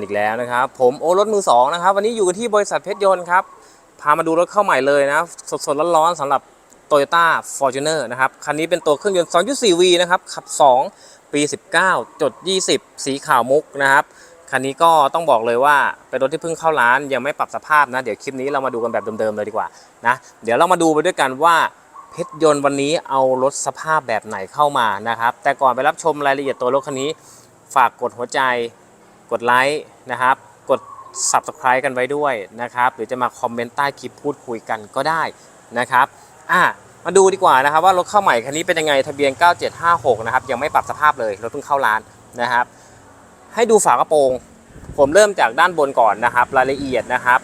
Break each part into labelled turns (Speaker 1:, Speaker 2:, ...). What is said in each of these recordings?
Speaker 1: อีกแล้วนะครับผมโอรถมือสองนะครับวันนี้อยู่กันที่บริษัทเพชรยนต์ครับพามาดูรถเข้าใหม่เลยนะสดๆร้อนๆสำหรับ Toyota Fortuner นะครับคันนี้เป็นตัวเครื่องยนต์ 2.4V นะครับขับ 2 ปี 19จด20 สีขาวมุกนะครับคันนี้ก็ต้องบอกเลยว่าเป็นรถที่เพิ่งเข้าร้านยังไม่ปรับสภาพนะ เดี๋ยวคลิปนี้เรามาดูกันแบบเดิมๆเลยดีกว่านะเดี๋ยวเรามาดูไปด้วยกันว่าเพชรยนต์วันนี้เอารถสภาพแบบไหนเข้ามานะครับแต่ก่อนไปรับชมรายละเอียดตัวรถคันนี้ฝากกดหัวใจ กดไลค์นะครับ กด Subscribe กันไว้ด้วยนะครับ หรือจะมาคอมเมนต์ใต้คลิปพูดคุยกันก็ได้นะครับอะมาดูดีกว่านะครับว่ารถเข้าใหม่คันนี้เป็นยังไงทะเบียน 9756 นะครับ ยังไม่ปรับสภาพเลยรถเพิ่งเข้าร้านนะครับ ให้ดูฝากระโปรง ผมเริ่มจากด้านบนก่อนนะครับ รายละเอียดนะครับ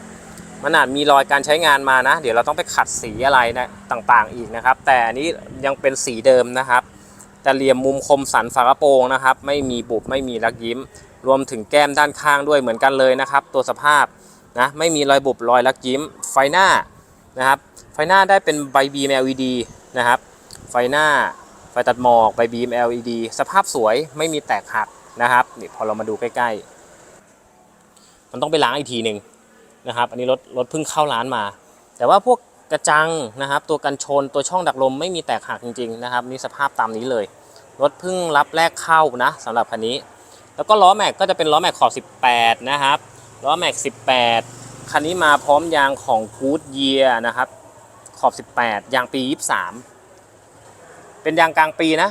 Speaker 1: มันอาจมีรอยการใช้งานมานะ เดี๋ยวเราต้องไปขัดสีอะไรนะต่างๆอีกนะครับ แต่อันนี้ยังเป็นสีเดิมนะครับแต่เหลี่ยมมุมคมสันฝากระโปรงนะครับ ไม่มีบุบไม่มีรักยิ้ม รวมถึงแก้มด้านข้างด้วยเหมือนกันเลยนะครับ ตัวสภาพนะไม่มีรอยบุบรอยรักยิ้ม ไฟหน้านะครับไฟหน้าได้เป็นใบบีม LED นะครับไฟหน้าไฟตัดหมอกใบบีม LED สภาพสวยไม่มีแตกหักนะครับนี่พอเรามาดูใกล้ๆ มันต้องไปล้างอีกทีหนึ่งนะครับอันนี้รถรถเพิ่งเข้าร้านมา แต่ว่าพวกกระจังนะครับ ตัวกันชนตัวช่องดักลมไม่มีแตกหักจริงๆนะครับนี่สภาพตามนี้เลยรถเพิ่งรับแรกเข้านะสำหรับคันนี้ แล้วก็ล้อแม็กก็จะเป็นล้อแม็กขอบ 18 นะครับล้อแม็ก 18 คันนี้มาพร้อมยางของ Good Year นะครับ ขอบ 18 ยางปี 23 เป็นยางกลางปีนะ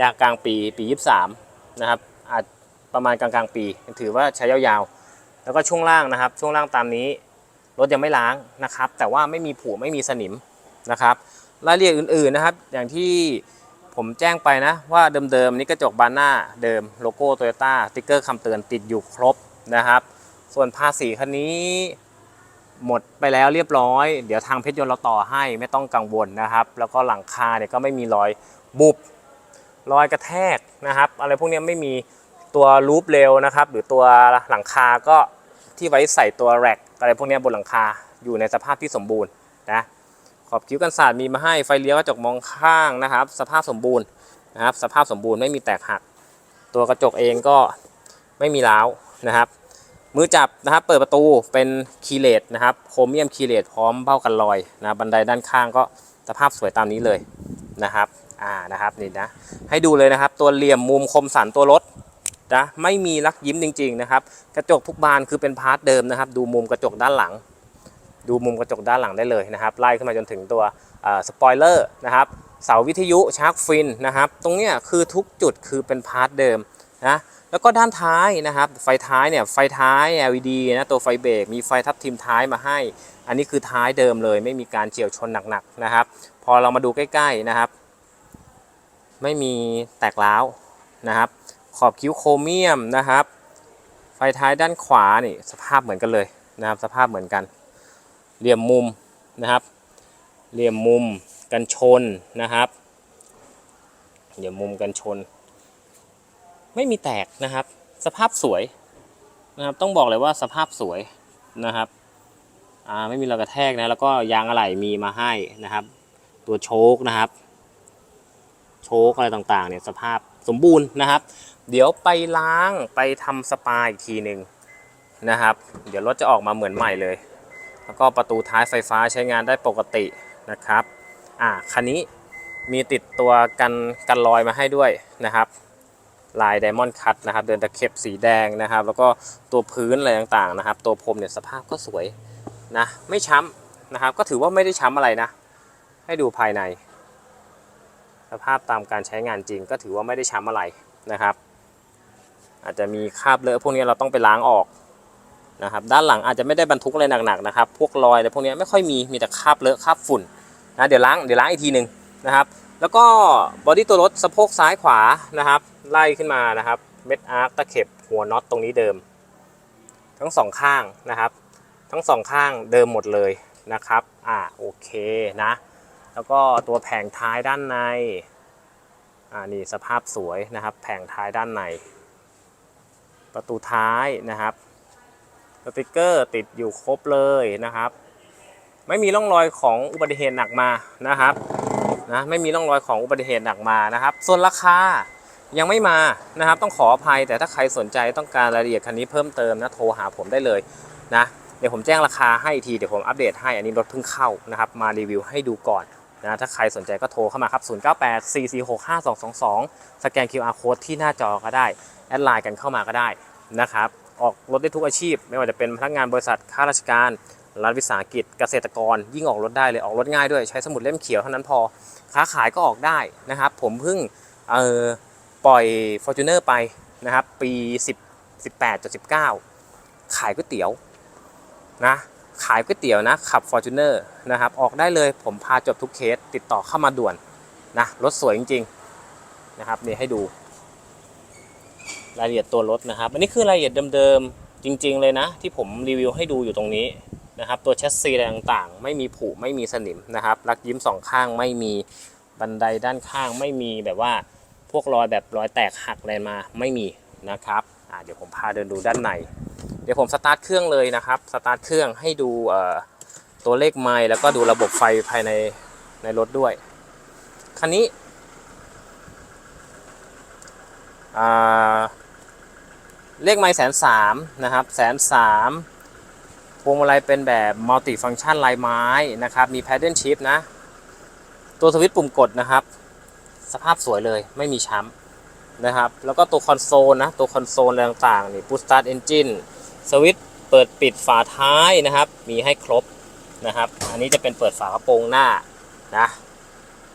Speaker 1: ยางกลางปีปี 23 นะครับ อาจประมาณกลางกลางปี ถือว่าใช้ยาวๆ แล้วก็ช่วงล่างนะครับ ช่วงล่างตามนี้ รถยังไม่ล้างนะครับ แต่ว่าไม่มีผุไม่มีสนิมนะครับ รายละเอียดอื่นๆนะครับ อย่างที่ ผมแจ้งไปนะว่าเดิมๆนี่กระจกบานหน้าเดิมโลโก้โตโยต้าสติ๊กเกอร์คำเตือนติดอยู่ครบนะครับ ส่วนภาษีคันนี้หมดไปแล้วเรียบร้อย เดี๋ยวทางเพชรยนต์เราต่อให้ไม่ต้องกังวลนะครับ แล้วก็หลังคาเนี่ยก็ไม่มีรอยบุบรอยกระแทกนะครับ อะไรพวกนี้ไม่มีตัวลูปเร็วนะครับ หรือตัวหลังคาก็ที่ไว้ใส่ตัวแร็กอะไรพวกนี้บนหลังคาอยู่ในสภาพที่สมบูรณ์นะ ขอบคิ้วกันศาสตร์มีมาให้ไฟเลี้ยวกระจกมองข้างนะครับ สภาพสมบูรณ์นะครับ สภาพสมบูรณ์ไม่มีแตกหัก ตัวกระจกเองก็ไม่มีร้าวนะครับ มือจับนะครับ เปิดประตูเป็นคีย์เลสนะครับโครเมียมคีย์เลสพร้อมเบ้ากันรอยนะบันไดด้านข้างก็สภาพสวยตามนี้เลยนะครับอ่านะครับนี่นะให้ดูเลยนะครับ ตัวเหลี่ยมมุมคมสันตัวรถนะไม่มีรักยิ้มจริง ๆ นะครับ กระจกทุกบานคือเป็นพาร์ทเดิมนะครับ ดูมุมกระจกด้านหลัง ดูมุมกระจกด้านหลังได้เลยนะครับไล่ขึ้นมาจนถึงตัวสปอยเลอร์นะครับเสาวิทยุชาร์กฟินนะครับตรงเนี้ยคือทุกจุดคือเป็นพาร์ทเดิมนะแล้วก็ด้านท้ายนะครับไฟท้ายเนี่ยไฟท้าย LED นะตัวไฟเบรกมีไฟทับทิมท้ายมาให้ อันนี้คือท้ายเดิมเลย ไม่มีการเฉียวชนหนักๆนะครับ พอเรามาดูใกล้ๆนะครับ ไม่มีแตกร้าวนะครับ ขอบคิ้วโครเมียมนะครับ ไฟท้ายด้านขวานี่สภาพเหมือนกันเลยนะครับสภาพเหมือนกัน เหลี่ยมมุมนะครับ เหลี่ยมมุมกันชนนะครับ เหลี่ยมมุมกันชน ไม่มีแตกนะครับ สภาพสวยนะครับ ต้องบอกเลยว่าสภาพสวยนะครับอ่าไม่มีรอยกระแทกนะ แล้วก็ยางอะไหล่มีมาให้นะครับ ตัวโชคนะครับ โชคอะไรต่างๆเนี่ยสภาพสมบูรณ์นะครับ เดี๋ยวไปล้างไปทำสปาอีกทีหนึ่งนะครับ เดี๋ยวรถจะออกมาเหมือนใหม่เลย แล้วก็ประตูท้ายไฟฟ้าใช้งานได้ปกตินะครับอ่าคันนี้มีติดตัวกันกันรอยมาให้ด้วยนะครับ ลายไดมอนด์คัตนะครับ เดินตะเข็บสีแดงนะครับ แล้วก็ตัวพื้นอะไรต่างๆนะครับ ตัวพรมเนี่ยสภาพก็สวยนะไม่ช้ำนะครับ ก็ถือว่าไม่ได้ช้ำอะไรนะ ให้ดูภายใน สภาพตามการใช้งานจริงก็ถือว่าไม่ได้ช้ำอะไรนะครับ อาจจะมีคราบเลอะพวกนี้เราต้องไปล้างออก นะครับด้านหลังอาจจะไม่ได้บรรทุกอะไรหนักๆนะครับพวกรอยอะไรพวกนี้ไม่ค่อยมีมีแต่คราบเลอะคราบฝุ่นนะเดี๋ยวล้างเดี๋ยวล้างอีกทีหนึ่งนะครับแล้วก็บอดี้ตัวรถสะโพกซ้ายขวานะครับไล่ขึ้นมานะครับเม็ดอาร์คตะเข็บหัวน็อตตรงนี้เดิม ทั้งสองข้างนะครับทั้งสองข้างเดิมหมดเลยนะครับอ่าโอเคนะแล้วก็ตัวแผงท้ายด้านในอ่านี่สภาพสวยนะครับแผงท้ายด้านใน ประตูท้ายนะครับ สติกเกอร์ติดอยู่ครบเลยนะครับ ไม่มีร่องรอยของอุบัติเหตุหนักมานะครับนะไม่มีร่องรอยของอุบัติเหตุหนักมานะครับ ส่วนราคายังไม่มานะครับ ต้องขออภัยแต่ถ้าใครสนใจต้องการรายละเอียดคันนี้เพิ่มเติมนะโทรหาผมได้เลยนะเดี๋ยวผมแจ้งราคาให้ทีเดี๋ยวผมอัปเดตให้อันนี้รถเพิ่งเข้านะครับ มารีวิวให้ดูก่อนนะถ้าใครสนใจก็โทรเข้ามาครับ 0984465222 สแกน QR code ที่หน้าจอก็ได้ แอดไลน์กันเข้ามาก็ได้นะครับ ออกรถได้ทุกอาชีพ ไม่ว่าจะเป็นพนักงานบริษัทข้าราชการรัฐวิสาหกิจเกษตรกร ยิ่งออกรถได้เลยออกรถง่ายด้วยใช้สมุดเล่มเขียวเท่านั้นพอค้าขายก็ออกได้นะครับ ผมเพิ่งเอ่อปล่อย Fortuner ไปนะครับ ปี 10 18.19 ขายก๋วยเตี๋ยวนะขายก๋วยเตี๋ยวนะขับ Fortuner นะครับออกได้เลยผมพาจบทุกเคสติดต่อเข้ามาด่วนนะรถสวยจริง ๆ นะครับนี่ให้ดู รายละเอียดตัวรถนะครับ อันนี้คือรายละเอียดเดิมๆจริง ๆ เลยนะ ที่ผมรีวิวให้ดูอยู่ตรงนี้นะครับ ตัวแชสซีอะไรต่างๆ ไม่มีผุไม่มีสนิมนะครับรักยิ้มสองข้างไม่มีบันไดด้านข้างไม่มีแบบว่าพวกรอยแบบรอยแตกหักอะไรมาไม่มีนะครับเดี๋ยวผมพาเดินดูด้านใน เดี๋ยวผมสตาร์ทเครื่องเลยนะครับสตาร์ทเครื่องให้ดูเอ่อตัวเลขไมล์แล้วก็ดูระบบไฟภายในในรถด้วยคันนี้อ่า เลขไม้แสนสามนะครับแสนสามพวงมาลัยเป็นแบบมัลติฟัง c t ชันลายไม้นะครับ มี Paddle Shift นะ ตัวสวิตช์ปุ่มกดนะครับ สภาพสวยเลยไม่มีช้ำนะครับ แล้วก็ตัวคอนโซลนะ ตัวคอนโซลต่างๆนี่ Push Start Engine สวิตช์เปิดปิดฝาท้ายนะครับ มีให้ครบนะครับ อันนี้จะเป็นเปิดฝากระโปรงหน้านะ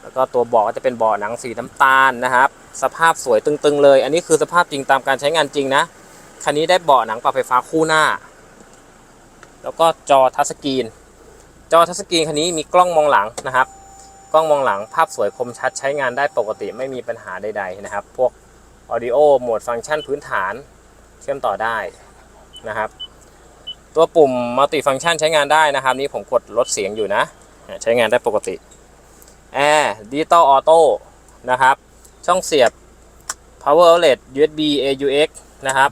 Speaker 1: แล้วก็ตัวเบาะก็จะเป็นเบาะหนังสีน้ำตาลนะครับ สภาพสวยตึงๆเลย อันนี้คือสภาพจริงตามการใช้งานจริงนะ คันนี้ได้เบาะหนังปรับไฟฟ้าคู่หน้า แล้วก็จอทัชสกรีน จอทัชสกรีนคันนี้มีกล้องมองหลังนะครับ กล้องมองหลังภาพสวยคมชัดใช้งานได้ปกติไม่มีปัญหาใดๆนะครับ พวก Audio โหมดฟังก์ชันพื้นฐานเชื่อมต่อได้นะครับ ตัวปุ่มมัลติฟังก์ชันใช้งานได้นะครับ นี่ผมกดลดเสียงอยู่นะ ใช้งานได้ปกติแอร์ดิจิตอลออโต้นะครับ ช่องเสียบ power outlet USB AUX นะครับ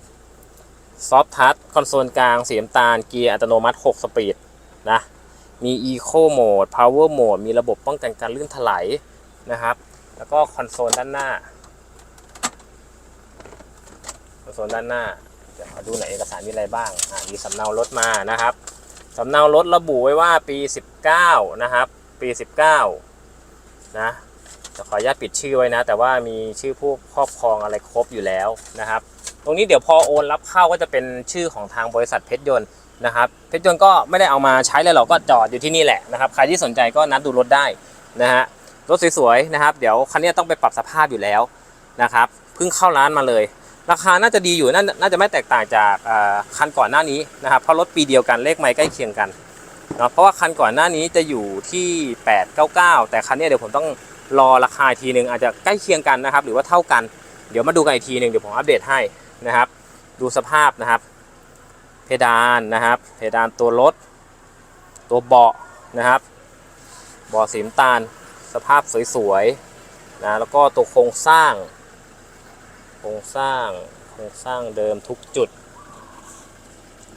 Speaker 1: ซอฟทัชคอนโซลกลางสีน้ำตาลเกียร์อัตโนมัติ 6 สปีดนะ มี Eco Mode Power Mode มีระบบป้องกันการลื่นถลายนะครับ แล้วก็คอนโซลด้านหน้า คอนโซลด้านหน้า เดี๋ยวขอดูหน่อยเอกสารมีอะไรบ้าง อ่า มีสำเนารถมานะครับสำเนารถระบุไว้ว่าปี 19 นะครับ ปี 19 นะ ขออนุญาตปิดชื่อไว้นะ แต่ว่ามีชื่อผู้ครอบครองอะไรครบอยู่แล้วนะครับ ตรงนี้เดี๋ยวพอโอนรับเข้าก็จะเป็นชื่อของทางบริษัทเพชรยนต์นะครับเพชรยนต์ก็ไม่ได้เอามาใช้เลยหรอกก็จอดอยู่ที่นี่แหละนะครับใครที่สนใจก็นัดดูรถได้นะฮะรถสวยๆนะครับเดี๋ยวคันนี้ต้องไปปรับสภาพอยู่แล้วนะครับเพิ่งเข้าร้านมาเลย ราคาน่าจะดีอยู่น่าจะไม่แตกต่างจากคันก่อนหน้านี้นะครับเพราะรถปีเดียวกันเลขไม้ใกล้เคียงกันเนาะเพราะว่าคันก่อนหน้านี้จะอยู่ที่ 899 แต่คันนี้เดี๋ยวผมต้อง รอราคาทีหนึ่งอาจจะใกล้เคียงกันนะครับ หรือว่าเท่ากัน เดี๋ยวมาดูกันอีกทีหนึ่งเดี๋ยวผมอัปเดตให้นะครับ ดูสภาพนะครับ เพดานนะครับ เพดานตัวรถ ตัวเบาะนะครับเบาะสีน้ำตาล สภาพสวยๆนะแล้วก็ตัวโครงสร้าง โครงสร้างโครงสร้างเดิมทุกจุด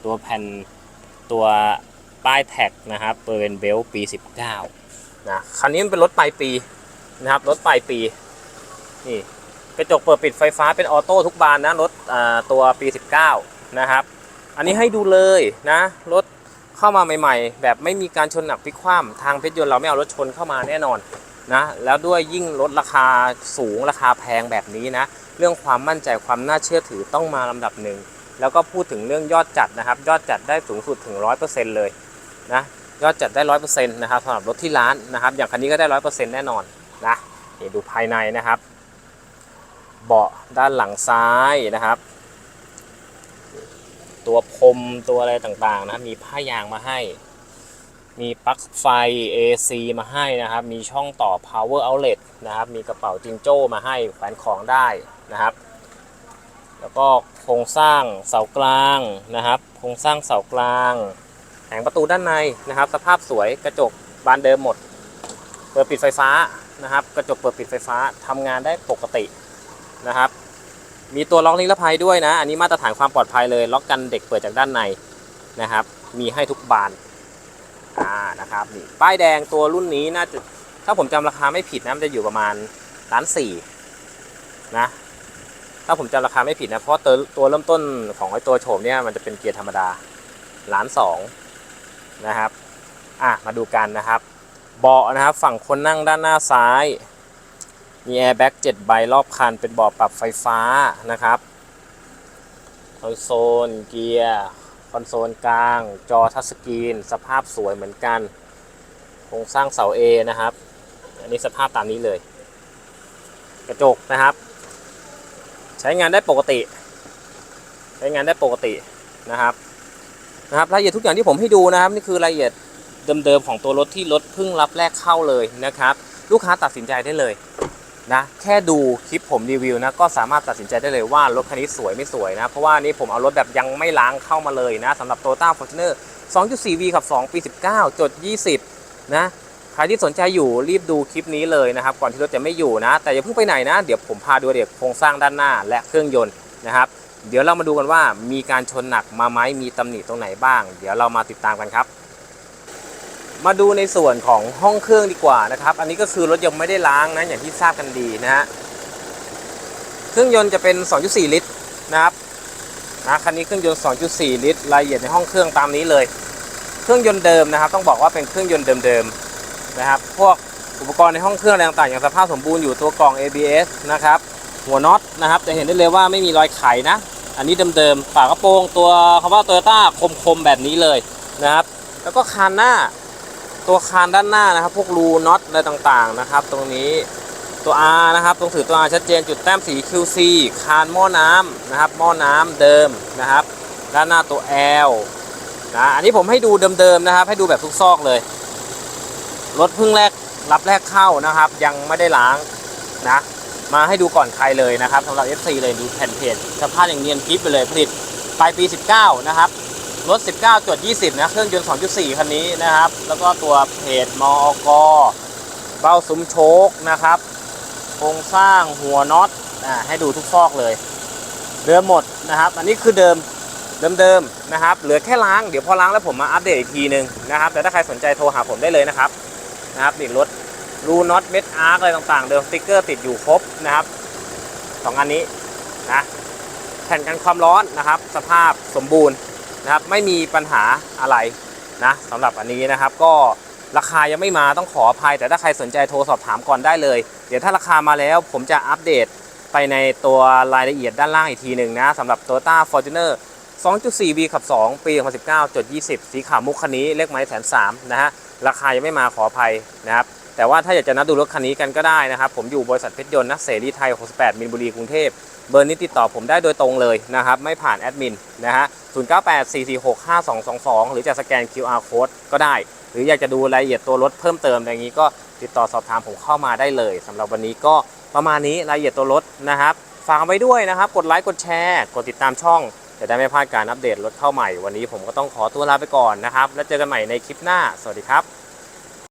Speaker 1: ตัวแผ่นตัวป้ายแท็กนะครับเปอร์เวนเบลปี 19นะคันนี้มันเป็นรถปลายปี นะครับรถปลายปีนี่กระจกเปิดปิดไฟฟ้าเป็นออโต้ทุกบานนะรถตัวปี 19 นะครับ อันนี้ให้ดูเลยนะรถเข้ามาใหม่ ๆ แบบไม่มีการชนหนักพลิกคว่ำทางเพชรยนต์เราไม่เอารถชนเข้ามาแน่นอนนะแล้วด้วยยิ่งรถราคาสูงราคาแพงแบบนี้นะ เรื่องความมั่นใจความน่าเชื่อถือต้องมาลำดับหนึ่ง แล้วก็พูดถึงเรื่องยอดจัดนะครับ ยอดจัดได้สูงสุดถึง 100%เลยนะยอดจัดได้ 100%นะครับสำหรับรถที่ร้านนะครับ อย่างคันนี้ก็ได้ 100%แน่นอน นะนี่ดูภายในนะครับ เบาะด้านหลังซ้ายนะครับ ตัวพรมตัวอะไรต่างๆนะมีผ้ายางมาให้ มีปลั๊กไฟ AC มาให้นะครับ มีช่องต่อ power outlet นะครับ มีกระเป๋าจิงโจ้มาให้แขวนของได้นะครับ แล้วก็โครงสร้างเสากลางนะครับ โครงสร้างเสากลางแผงประตูด้านในนะครับ สภาพสวยกระจกบานเดิมหมด เปิดปิดไฟฟ้า นะครับ กระจกเปิดปิดไฟฟ้าทำงานได้ปกตินะครับ มีตัวล็อกนิรภัยด้วยนะ อันนี้มาตรฐานความปลอดภัยเลย ล็อกกันเด็กเปิดจากด้านในนะครับ มีให้ทุกบานอ่านะครับนี่ป้ายแดงตัวรุ่นนี้น่าจะถ้าผมจำราคาไม่ผิดนะมันจะอยู่ประมาณล้านสี่นะถ้าผมจำราคาไม่ผิดนะเพราะตัวตัวเริ่มต้นของไอ้ตัวโฉมเนี่ยมันจะเป็นเกียร์ธรรมดาล้านสองนะครับ อะมาดูกันนะครับ เบาะนะครับ ฝั่งคนนั่งด้านหน้าซ้าย มีแอร์แบ็ก7ใบรอบคัน เป็นเบาะปรับไฟฟ้านะครับคอนโซลเกียร์คอนโซลกลาง จอทัชสกรีน สภาพสวยเหมือนกันโครงสร้างเสา A นะครับ อันนี้สภาพตามนี้เลย กระจกนะครับ ใช้งานได้ปกติ ใช้งานได้ปกตินะครับนะครับรายละเอียดทุกอย่างที่ผมให้ดูนะครับ นี่คือรายละเอียด เดิมๆของตัวรถที่รถเพิ่งรับแรกเข้าเลยนะครับ ลูกค้าตัดสินใจได้เลยนะแค่ดูคลิปผมรีวิวนะก็สามารถตัดสินใจได้เลยว่ารถคันนี้สวยไม่สวยนะ เพราะว่านี่ผมเอารถแบบยังไม่ล้างเข้ามาเลยนะสำหรับ Toyota Fortuner 2.4V ขับ 2 ปี 19 จด 20 นะใครที่สนใจอยู่รีบดูคลิปนี้เลยนะครับ ก่อนที่รถจะไม่อยู่นะ แต่อย่าเพิ่งไปไหนนะ เดี๋ยวผมพาดูเดี๋ยวโครงสร้างด้านหน้าและเครื่องยนต์นะครับ เดี๋ยวเรามาดูกันว่ามีการชนหนักมาไหมมีตำหนิตรงไหนบ้าง เดี๋ยวเรามาติดตามกันครับ มาดูในส่วนของห้องเครื่องดีกว่านะครับ อันนี้ก็คือรถยังไม่ได้ล้างนะอย่างที่ทราบกันดีนะฮะเครื่องยนต์จะเป็น 2.4 ลิตรนะครับนะคันนี้เครื่องยนต์ 2.4 ลิตรรายละเอียดในห้องเครื่องตามนี้เลย เครื่องยนต์เดิมนะครับ ต้องบอกว่าเป็นเครื่องยนต์เดิมๆนะครับ พวกอุปกรณ์ในห้องเครื่องอะไรต่างๆอย่างสภาพสมบูรณ์อยู่ตัวกล่อง ABS นะครับหัวน็อตนะครับจะเห็นได้เลยว่าไม่มีรอยไขนะ อันนี้เดิมๆฝากระโปรงตัวคำว่าโตโยต้าคมๆแบบนี้เลยนะครับ แล้วก็คานหน้า ตัวคานด้านหน้านะครับ พวกรูน็อตอะไรต่างๆนะครับ ตรงนี้ตัว R นะครับ ตรงถือตัว R ชัดเจนจุดแต้มสี QC คานหม้อน้ำนะครับ หม้อน้ำเดิมนะครับ ด้านหน้าตัว L นะอันนี้ผมให้ดูเดิมๆนะครับ ให้ดูแบบทุกซอกเลยรถเพิ่งแรกรับแรกเข้านะครับ ยังไม่ได้ล้างนะมาให้ดูก่อนใครเลยนะครับสำหรับ FC เลยดูแผ่นเพจสภาพอย่างเนียนกริฟไปเลยผลิตปลายปี 19 นะครับ รถ 19จด20 นะ เครื่องยนต์ 2.4 คันนี้นะครับ แล้วก็ตัวเพจมอกเบ้าซุ้มโชคนะครับ โครงสร้างหัวน็อตอ่าให้ดูทุกซอกเลย เดิมหมดนะครับ อันนี้คือเดิมเดิมๆนะครับ เหลือแค่ล้าง เดี๋ยวพอล้างแล้วผมมาอัปเดตอีกทีหนึงนะครับ แต่ถ้าใครสนใจโทรหาผมได้เลยนะครับ นะครับนี่รถรูน็อตเม็ดอาร์คอะไรต่างๆ เดิมสติ๊กเกอร์ติดอยู่ครบนะครับสองอันนี้นะ แผ่นกันความร้อนนะครับ สภาพสมบูรณ์ นะครับไม่มีปัญหาอะไรนะสำหรับอันนี้นะครับ ก็ราคายังไม่มาต้องขออภัย แต่ถ้าใครสนใจโทรสอบถามก่อนได้เลย เดี๋ยวถ้าราคามาแล้วผมจะอัปเดตไปในตัวรายละเอียดด้านล่างอีกทีหนึ่งนะสำหรับ Toyota Fortuner 2.4V ขับ 2 ปี 2019จด20 สีขาวมุกคันนี้เลขไม้แสนสามนะฮะราคายังไม่มาขออภัยนะครับ แต่ว่าถ้าอยากจะนัดดูรถคันนี้กันก็ได้นะครับ ผมอยู่บริษัทเพชรยนต์นะเสรีไทย 68 มินบุรีกรุงเทพเบอร์นี้ติดต่อผมได้โดยตรงเลยนะครับ ไม่ผ่านแอดมินนะฮะ 0984465222 หรือจะสแกน QR code ก็ได้ หรืออยากจะดูรายละเอียดตัวรถเพิ่มเติมอย่างนี้ก็ติดต่อสอบถามผมเข้ามาได้เลยสำหรับวันนี้ก็ประมาณนี้รายละเอียดตัวรถนะครับฝากไว้ด้วยนะครับ กดไลค์กดแชร์กดติดตามช่องจะได้ไม่พลาดการอัปเดตรถเข้าใหม่วันนี้ผมก็ต้องขอตัวลาไปก่อนนะครับ แล้วเจอกันใหม่ในคลิปหน้า สวัสดีครับ